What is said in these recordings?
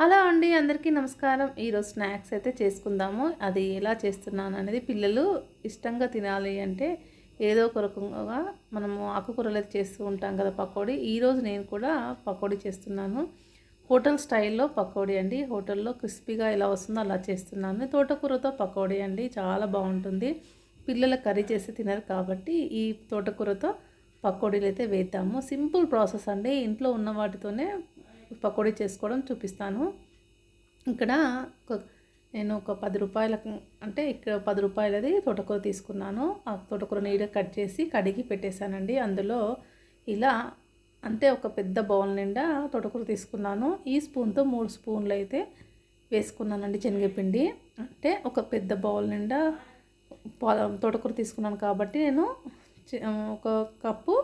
Hello అండి అందరికీ నమస్కారం. ఈరోజు స్నాక్స్ అయితే చేసుకుందాము. అది ఎలా చేస్తున్నాను అనేది పిల్లలు ఇష్టంగా తినాలి అంటే ఏదో ఒక రకంగా మనము ఆకుకూరలు అయితే చేస్తూ ఉంటాం కదా పకోడీ. ఈరోజు నేను కూడా పకోడీ చేస్తున్నాను. హోటల్ స్టైల్లో పకోడీ అండి. హోటల్లో క్రిస్పీగా ఎలా వస్తుందో అలా చేస్తున్నాను. తోటకూరతో పకోడీ అండి. చాలా బాగుంటుంది. పిల్లలు కర్రీ చేసి తినరు కాబట్టి ఈ తోటకూరతో పకోడీలు అయితే వేద్దాము. సింపుల్ ప్రాసెస్ అండి. ఇంట్లో ఉన్న వాటితోనే పకోడీ చేసుకోవడం చూపిస్తాను. ఇక్కడ ఒక నేను ఒక పది రూపాయల అంటే ఇక్కడ పది రూపాయలది తోటకూర తీసుకున్నాను. ఆ తోటకూర నీడ కట్ చేసి కడిగి పెట్టేశానండి. అందులో ఇలా అంటే ఒక పెద్ద బౌల్ నిండా తోటకూర తీసుకున్నాను. ఈ స్పూన్తో మూడు స్పూన్లు అయితే వేసుకున్నానండి శనగపిండి. అంటే ఒక పెద్ద బౌల్ నిండా తోటకూర తీసుకున్నాను కాబట్టి నేను ఒక కప్పు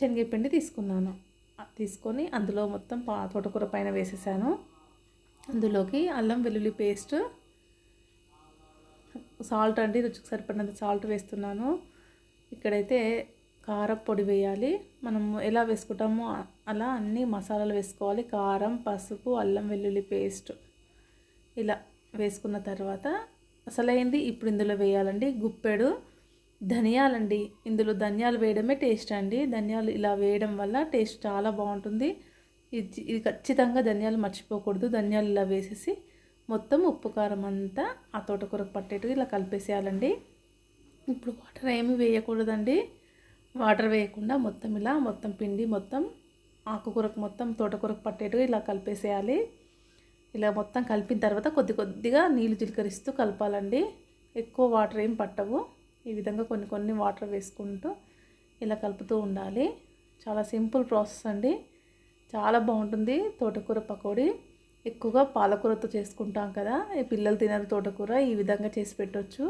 శనగపిండి తీసుకున్నాను. తీసుకొని అందులో మొత్తం పా తోటకూర పైన వేసేసాను. అందులోకి అల్లం వెల్లుల్లి పేస్ట్ సాల్ట్ అండి రుచికి సరిపడినంత సాల్ట్ వేస్తున్నాను. ఇక్కడైతే కారం పొడి వేయాలి. మనం ఎలా వేసుకుంటామో అలా అన్ని మసాలాలు వేసుకోవాలి. కారం పసుపు అల్లం వెల్లుల్లి పేస్ట్ ఇలా వేసుకున్న తర్వాత అసలైంది ఇప్పుడు ఇందులో వేయాలండి గుప్పెడు. ధనియాలండి. ఇందులో ధనియాలు వేయడమే టేస్ట్ అండి. ధనియాలు ఇలా వేయడం వల్ల టేస్ట్ చాలా బాగుంటుంది. ఇది ఇది ఖచ్చితంగా ధనియాలు మర్చిపోకూడదు. ధనియాలు ఇలా వేసేసి మొత్తం ఉప్పు కారం అంతా ఆ తోటకూరకు పట్టేట్టు ఇలా కలిపేసేయాలండి. ఇప్పుడు వాటర్ ఏమి వేయకూడదండి. వాటర్ వేయకుండా మొత్తం ఇలా మొత్తం పిండి మొత్తం ఆకుకూరకు మొత్తం తోటకూరకు పట్టేట్టు ఇలా కలిపేసేయాలి. ఇలా మొత్తం కలిపిన తర్వాత కొద్ది కొద్దిగా నీళ్ళు చిలకరిస్తూ కలపాలండి. ఎక్కువ వాటర్ ఏం పట్టవు. ఈ విధంగా కొన్ని కొన్ని వాటర్ వేసుకుంటూ ఇలా కలుపుతూ ఉండాలి. చాలా సింపుల్ ప్రాసెస్ అండి. చాలా బాగుంటుంది తోటకూర పకోడీ. ఎక్కువగా పాలకూరతో చేసుకుంటాం కదా. ఈ పిల్లలు తినరు తోటకూర ఈ విధంగా చేసి పెట్టవచ్చు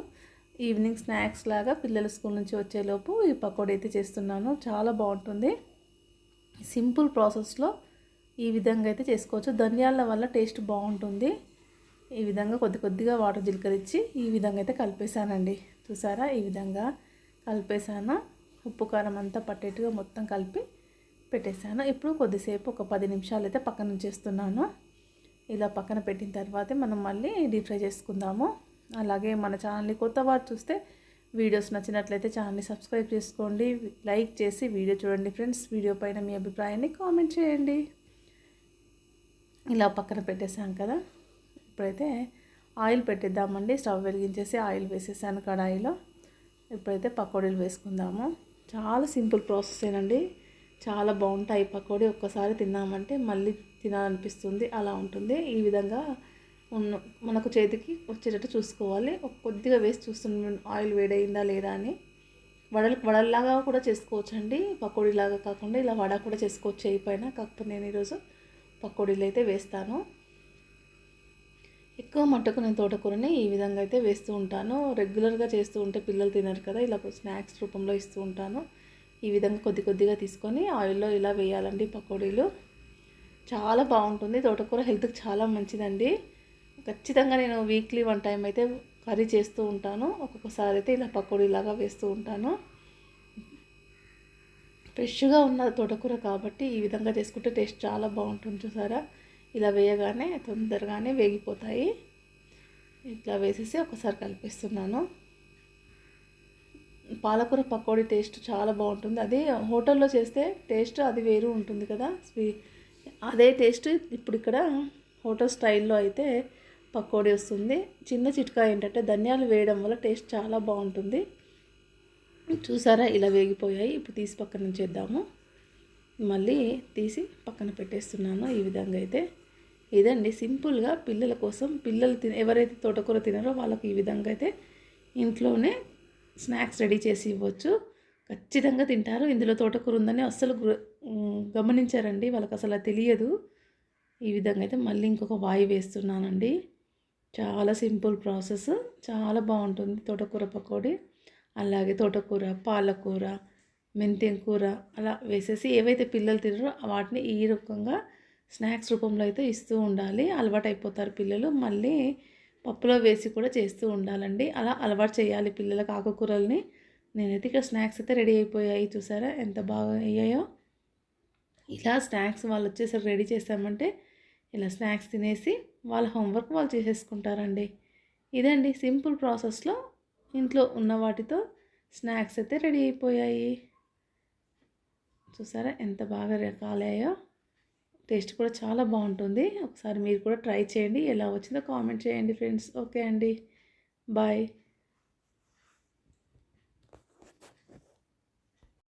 ఈవినింగ్ స్నాక్స్ లాగా పిల్లలు స్కూల్ నుంచి వచ్చేలోపు ఈ పకోడీ అయితే చేస్తున్నాను. చాలా బాగుంటుంది. సింపుల్ ప్రాసెస్లో ఈ విధంగా అయితే చేసుకోవచ్చు. ధనియాల వల్ల టేస్ట్ బాగుంటుంది. ఈ విధంగా కొద్ది కొద్దిగా వాటర్ జీలకరించి ఈ విధంగా అయితే కలిపేశానండి. చూసారా? ఈ విధంగా కలిపేసాను ఉప్పు కారం అంతా పట్టేట్టుగా మొత్తం కలిపి పెట్టేశాను. ఇప్పుడు కొద్దిసేపు ఒక పది నిమిషాలు అయితే పక్కన ఉంచేస్తున్నాను. ఇలా పక్కన పెట్టిన తర్వాతే మనం మళ్ళీ డీప్ ఫ్రై చేసుకుందాము. అలాగే మన ఛానల్ని కొత్త వారు చూస్తే వీడియోస్ నచ్చినట్లయితే ఛానల్ని సబ్స్క్రైబ్ చేసుకోండి. లైక్ చేసి వీడియో చూడండి ఫ్రెండ్స్. వీడియో పైన మీ అభిప్రాయాన్ని కామెంట్ చేయండి. ఇలా పక్కన పెట్టేశాం కదా. ఇప్పుడైతే ఆయిల్ పెట్టేద్దామండి. స్టవ్ వెలిగించేసి ఆయిల్ వేసేసాను కడాయిలో. ఇప్పుడైతే పకోడీలు వేసుకుందాము. చాలా సింపుల్ ప్రాసెసేనండి చాలా బాగుంటాయి పకోడీ. ఒక్కసారి తిన్నామంటే మళ్ళీ తినాలనిపిస్తుంది. అలా ఉంటుంది. ఈ విధంగా మనకు చేతికి వచ్చేటట్టు చూసుకోవాలి. కొద్దిగా వేసి చూస్తున్నాం ఆయిల్ వేడైందా లేదా అని. వడలు వడల్లాగా కూడా చేసుకోవచ్చండి. పకోడీలాగా కాకుండా ఇలా వడ కూడా చేసుకోవచ్చు. అయిపోయినా కాకపోతే నేను ఈరోజు పకోడీలు అయితే వేస్తాను. ఎక్కువ మట్టుకు నేను తోటకూరని ఈ విధంగా అయితే వేస్తూ ఉంటాను. రెగ్యులర్గా చేస్తూ ఉంటే పిల్లలు తినరు కదా ఇలా స్నాక్స్ రూపంలో ఇస్తూ ఉంటాను. ఈ విధంగా కొద్ది కొద్దిగా తీసుకొని ఆయిల్లో ఇలా వేయాలండి పకోడీలు. చాలా బాగుంటుంది. తోటకూర హెల్త్కి చాలా మంచిదండి. ఖచ్చితంగా నేను వీక్లీ వన్ టైం అయితే కర్రీ చేస్తూ ఉంటాను. ఒక్కొక్కసారి అయితే ఇలా పకోడీలాగా వేస్తూ ఉంటాను. ఫ్రెష్గా ఉన్న తోటకూర కాబట్టి ఈ విధంగా చేసుకుంటే టేస్ట్ చాలా బాగుంటుంది చూసారా? ఇలా వేయగానే తొందరగానే వేగిపోతాయి. ఇట్లా వేసేసి ఒకసారి కలిపిస్తున్నాను. పాలకూర పకోడీ టేస్ట్ చాలా బాగుంటుంది. అది హోటల్లో చేస్తే టేస్ట్ అది వేరు ఉంటుంది కదా. స్వీ అదే టేస్ట్ ఇప్పుడు ఇక్కడ హోటల్ స్టైల్లో అయితే పకోడీ వస్తుంది. చిన్న చిట్కా ఏంటంటే ధనియాలు వేయడం వల్ల టేస్ట్ చాలా బాగుంటుంది. చూసారా ఇలా వేగిపోయాయి. ఇప్పుడు తీసి పక్కన చేద్దాము మళ్ళీ తీసి పక్కన పెట్టేస్తున్నాను. ఈ విధంగా అయితే ఇదండి సింపుల్గా పిల్లల కోసం పిల్లలు తిన ఎవరైతే తోటకూర తినారో వాళ్ళకి ఈ విధంగా అయితే ఇంట్లోనే స్నాక్స్ రెడీ చేసి ఇవ్వచ్చు. ఖచ్చితంగా తింటారు. ఇందులో తోటకూర ఉందని అస్సలు గమనించారండి. వాళ్ళకి అసలు తెలియదు. ఈ విధంగా అయితే మళ్ళీ ఇంకొక వాయి వేస్తున్నానండి. చాలా సింపుల్ ప్రాసెస్. చాలా బాగుంటుంది తోటకూర పకోడీ. అలాగే తోటకూర పాలకూర మెంతెం కూర అలా వేసేసి ఏవైతే పిల్లలు తినరో వాటిని ఈ రకంగా స్నాక్స్ రూపంలో అయితే ఇస్తూ ఉండాలి. అలవాటు అయిపోతారు పిల్లలు. మళ్ళీ పప్పులో వేసి కూడా చేస్తూ ఉండాలండి. అలా అలవాటు చేయాలి పిల్లలకు ఆకుకూరల్ని. నేనైతే ఇక్కడ స్నాక్స్ అయితే రెడీ అయిపోయాయి. చూసారా? ఎంత బాగా అయ్యాయో. ఇలా స్నాక్స్ వాళ్ళు వచ్చేసరికి రెడీ చేసామంటే ఇలా స్నాక్స్ తినేసి వాళ్ళ హోంవర్క్ వాళ్ళు చేసేసుకుంటారండి. ఇదండి సింపుల్ ప్రాసెస్లో ఇంట్లో ఉన్న వాటితో స్నాక్స్ అయితే రెడీ అయిపోయాయి. చూసారా? ఎంత బాగా కాలాయో. టేస్ట్ కూడా చాలా బాగుంటుంది. ఒకసారి మీరు కూడా ట్రై చేయండి. ఎలా వచ్చిందో కామెంట్ చేయండి ఫ్రెండ్స్. ఓకే అండి. బాయ్.